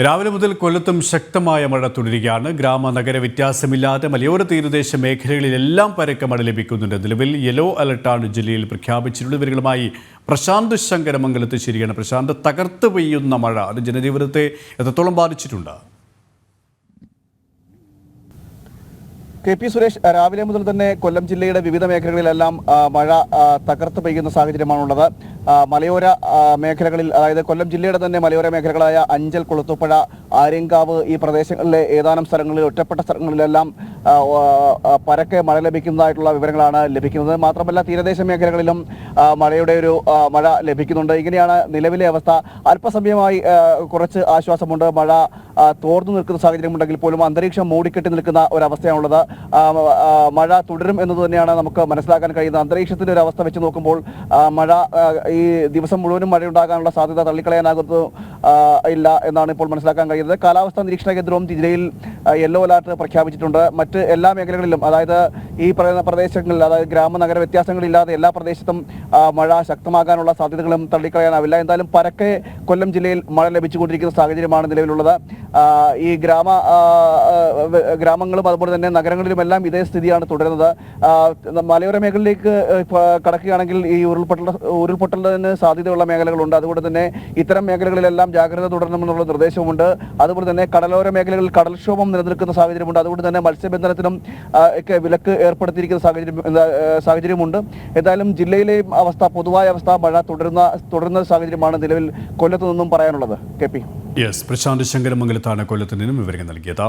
രാവിലെ മുതൽ കൊല്ലത്തും ശക്തമായ മഴ തുടരുകയാണ്. ഗ്രാമ നഗര വ്യത്യാസമില്ലാതെ മലയോര തീരദേശ മേഖലകളിലെല്ലാം പരക്കെ മഴ ലഭിക്കുന്നുണ്ട്. നിലവിൽ യെല്ലോ അലർട്ടാണ് ജില്ലയിൽ പ്രഖ്യാപിച്ചിട്ടുള്ളത്. ഇവരുമായി പ്രശാന്ത് ശങ്കരമംഗലത്ത് ശരിയാണ് പ്രശാന്ത് തകർത്ത് പെയ്യുന്ന മഴ അത് ജനജീവിതത്തെ എത്രത്തോളം ബാധിച്ചിട്ടുണ്ട്? കെ പി സുരേഷ് രാവിലെ മുതൽ തന്നെ കൊല്ലം ജില്ലയുടെ വിവിധ മേഖലകളിലെല്ലാം മഴ തകർത്ത് പെയ്യുന്ന സാഹചര്യമാണുള്ളത്. മലയോര മേഖലകളിൽ അതായത് കൊല്ലം ജില്ലയുടെ തന്നെ മലയോര മേഖലകളായ അഞ്ചൽ കൊളുത്തുപ്പുഴ ആര്യങ്കാവ് ഈ പ്രദേശങ്ങളിലെ ഏതാനും സ്ഥലങ്ങളിൽ ഒറ്റപ്പെട്ട സ്ഥലങ്ങളിലെല്ലാം പരക്കെ മഴ ലഭിക്കുന്നതായിട്ടുള്ള വിവരങ്ങളാണ് ലഭിക്കുന്നത്. മാത്രമല്ല തീരദേശ മേഖലകളിലും മഴയുടെ ഒരു മഴ ലഭിക്കുന്നുണ്ട്. ഇങ്ങനെയാണ് നിലവിലെ അവസ്ഥ. അല്പസമയമായി കുറച്ച് ആശ്വാസമുണ്ട്. മഴ തോർന്നു നിൽക്കുന്ന സാഹചര്യമുണ്ടെങ്കിൽ പോലും അന്തരീക്ഷം മൂടിക്കെട്ടി നിൽക്കുന്ന ഒരവസ്ഥയാണുള്ളത്. മഴ തുടരും എന്നത് തന്നെയാണ് നമുക്ക് മനസ്സിലാക്കാൻ കഴിയുന്നത്. അന്തരീക്ഷത്തിന്റെ ഒരു അവസ്ഥ വെച്ച് നോക്കുമ്പോൾ മഴ ഈ ദിവസം മുഴുവനും മഴ ഉണ്ടാകാനുള്ള സാധ്യത തള്ളിക്കളയാനാകുന്നു ആ, ഇല്ല എന്നാണ് ഇപ്പോൾ മനസ്സിലാക്കാൻ കഴിയുന്നത്. കാലാവസ്ഥാ നിരീക്ഷണ കേന്ദ്രവും ജില്ലയിൽ യെല്ലോ അലർട്ട് പ്രഖ്യാപിച്ചിട്ടുണ്ട്. മറ്റ് എല്ലാ മേഖലകളിലും അതായത് ഈ പറയുന്ന പ്രദേശങ്ങളിൽ അതായത് ഗ്രാമ നഗര വ്യത്യാസങ്ങളില്ലാതെ എല്ലാ പ്രദേശത്തും മഴ ശക്തമാകാനുള്ള സാധ്യതകളും തള്ളിക്കളയാനാവില്ല. എന്തായാലും പരക്കെ കൊല്ലം ജില്ലയിൽ മഴ ലഭിച്ചുകൊണ്ടിരിക്കുന്ന സാഹചര്യമാണ് നിലവിലുള്ളത്. ഈ ഗ്രാമ ഗ്രാമങ്ങളും അതുപോലെ തന്നെ നഗരങ്ങളിലുമെല്ലാം ഇതേ സ്ഥിതിയാണ് തുടരുന്നത്. മലയോര മേഖലയിലേക്ക് കടക്കുകയാണെങ്കിൽ ഈ ഉരുൾപൊട്ടൽ ഉരുൾപൊട്ടലിന് സാധ്യതയുള്ള മേഖലകളുണ്ട്. അതുകൊണ്ട് തന്നെ ഇത്തരം മേഖലകളിലെല്ലാം ജാഗ്രത തുടരണമെന്നുള്ള നിർദ്ദേശമുണ്ട് അതുപോലെ തന്നെ കടലോര മേഖലകളിൽ കടൽക്ഷോഭം നിലനിൽക്കുന്ന സാഹചര്യമുണ്ട്. അതുകൊണ്ട് തന്നെ മത്സ്യബന്ധനത്തിനും ഒക്കെ വിലക്ക് ഏർപ്പെടുത്തിയിരിക്കുന്ന സാഹചര്യം സാഹചര്യമുണ്ട്. എന്തായാലും ജില്ലയിലെയും അവസ്ഥ പൊതുവായ അവസ്ഥ മഴ തുടരുന്ന തുടരുന്ന സാഹചര്യമാണ് നിലവിൽ കൊല്ലത്തു നിന്നും പറയാനുള്ളത്. K P. യെസ് പ്രശാന്ത് ശങ്കരമംഗലത്താണ് കൊല്ലത്തു നിന്നും വിവരങ്ങൾ നൽകിയത്.